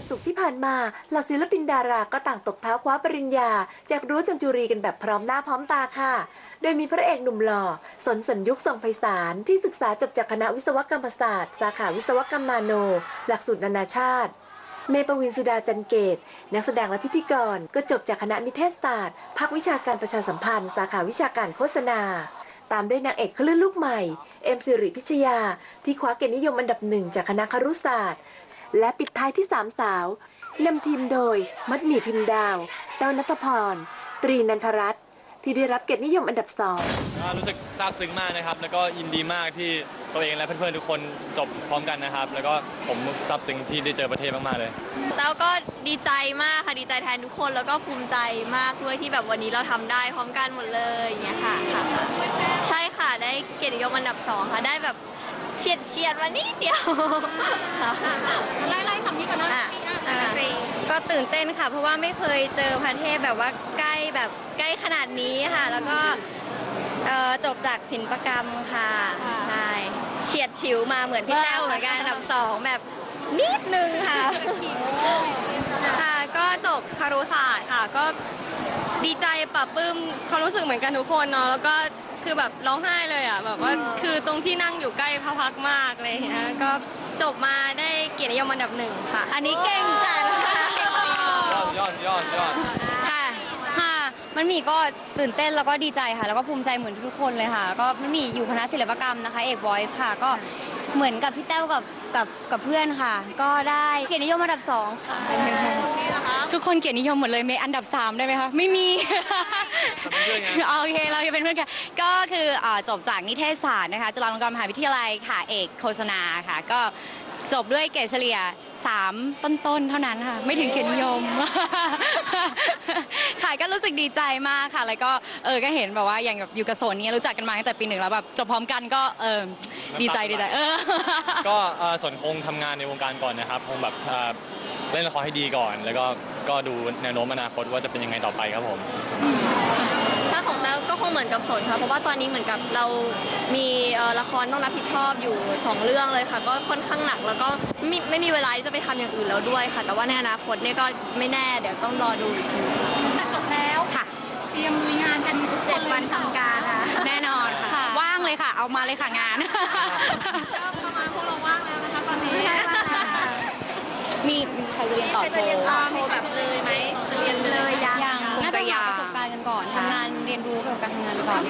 วันศุกร์ที่ผ่านมาเหล่าศิลปินดาราก็ต่างตบเท้าคว้าปริญญา จากรั้วจันจุรีกันแบบพร้อมหน้าพร้อมตาค่ะ โดยมีพระเอกหนุ่มหล่อ สนสัญยุคทรงไพศาลที่ศึกษาจบจากคณะวิศวกรรมศาสตร์ สาขาวิศวกรรมนาโน หลักสูตรนานาชาติ เมย์ปวินสุดาจันเกต นักแสดงและพิธีกร ก็จบจากคณะนิเทศศาสตร์ภาควิชาการประชาสัมพันธ์ สาขาวิชาการโฆษณาตามด้วยนางเอกคลื่นลูกใหม่ เอ็มสิริพิชยา ที่คว้าเกียรตินิยมอันดับหนึ่งจากคณะครุศาสตร์ และปิดท้ายที่สามสาวนำทีมโดย มัดหมี่พิมพ์ดาว เต้านัทพร ตรีนันทรัตน์ที่ได้รับเกียรตินิยมอันดับสองก็รู้สึกซาบซึ้งมากนะครับ แล้วก็ยินดีมากที่ตัวเองและเพื่อนๆทุกคนจบพร้อมกันนะครับ แล้วก็ผมซาบซึ้งที่ได้เจอประเทศมากๆเลยแล้วก็ดีใจมากค่ะดีใจแทนทุกคนแล้วก็ภูมิใจมากด้วยที่แบบวันนี้เราทำได้พร้อมกันหมดเลยอย่างเงี้ยค่ะค่ะ ใช่ค่ะได้เกียรตินิยมอันดับสองค่ะได้แบบ เฉียดเฉียดๆมานิดเดียวค่ะไล่ไล่คำนี้ก่อนนะอะอะก็ตื่นเต้นค่ะ เพราะว่าไม่เคยเจอประเทศแบบว่าใกล้แบบใกล้ขนาดนี้ค่ะ แล้วก็เอ่อจบจากศิลปกรรมค่ะใช่เฉียดฉิวมาเหมือนพี่แต้วเหมือนกันอันดับสองแบบนิดนึงค่ะ ค่ะก็จบคารุศาสตร์ค่ะ ก็ดีใจปรับปลื้มความรู้สึกเหมือนกันทุกคนเนาะแล้วก็ คือแบบร้องไห้เลยอะแบบว่าคือตรงที่นั่งอยู่ใกล้พระพักตร์มากเลยนะก็จบมาได้เกียรตินิยมอันดับหนึ่งค่ะ อันนี้เก่งจัดค่ะยอดยอดยอดยอดค่ะค่ะ มันมีก็ตื่นเต้นแล้วก็ดีใจค่ะ แล้วก็ภูมิใจเหมือนทุกๆคนเลยค่ะ ก็มันมีอยู่คณะศิลปกรรมนะคะเอก Voice ค่ะ ก็ เหมือนกับพี่แต้วกับกับกับเพื่อนค่ะ ก็ได้เกียรตินิยมอันดับสองค่ะ ทุกคนเกียรตินิยมหมดเลยเมย์อันดับ 3 ได้ไหมคะ ไม่มีเป็นเพื่อนไงเอาโอเค เราจะเป็นเพื่อนกัน ก็คืออ่าจบจากนิเทศศาสตร์นะคะ จุฬาลงกรณ์มหาวิทยาลัยค่ะ เอกโฆษณาค่ะ ก็จบด้วยเกรดเฉลี่ย 3 ต้นๆ เท่านั้นค่ะ ไม่ถึงเกียรตินิยม ค่ะก็รู้สึกดีใจมากค่ะ แล้วก็เออก็เห็นแบบว่าอย่างแบบอยู่กับโซนนี้รู้จักกันมาตั้งแต่ปีหนึ่งแล้วแบบจบพร้อมกันก็เออดีใจดีใจเออ ก็เอ่อส่วนคงทำงานในวงการก่อนนะครับคงแบบเอ่อเล่นละครให้ดีก่อน แล้วก็ก็ดูแนวโน้มอนาคตว่าจะเป็นยังไงต่อไปครับผม ถ้าของแต้วก็คงเหมือนกับสนค่ะ เพราะว่าตอนนี้เหมือนกับเรามีเอ่อละครต้องรับผิดชอบอยู่สองเรื่องเลยค่ะ ก็ค่อนข้างหนักแล้วก็ไม่ไม่มีเวลาที่จะไปทำอย่างอื่นแล้วด้วยค่ะ แต่ว่าในอนาคตเนี่ยก็ไม่แน่เดี๋ยวต้องรอดูอีกทีจบแล้วค่ะ เตรียมลุยงานกันทุกคเจ็ดลยวันทำการค่ะ แน่นอนค่ะค่ะ ว่างเลยค่ะ เอามาเลยค่ะงานก็ประมาณพวกเราว่างแล้วนะคะตอนนี้มีมีใครจะเรียนต่อโทจะเรียนต่อโทแบบเลยไหมเรียนเลยยังยังคงน่าจะจะหายังประสบการณ์กันก่อนใช่ทำงานเรียนรู้เกี่ยวกับการทำงานก่อน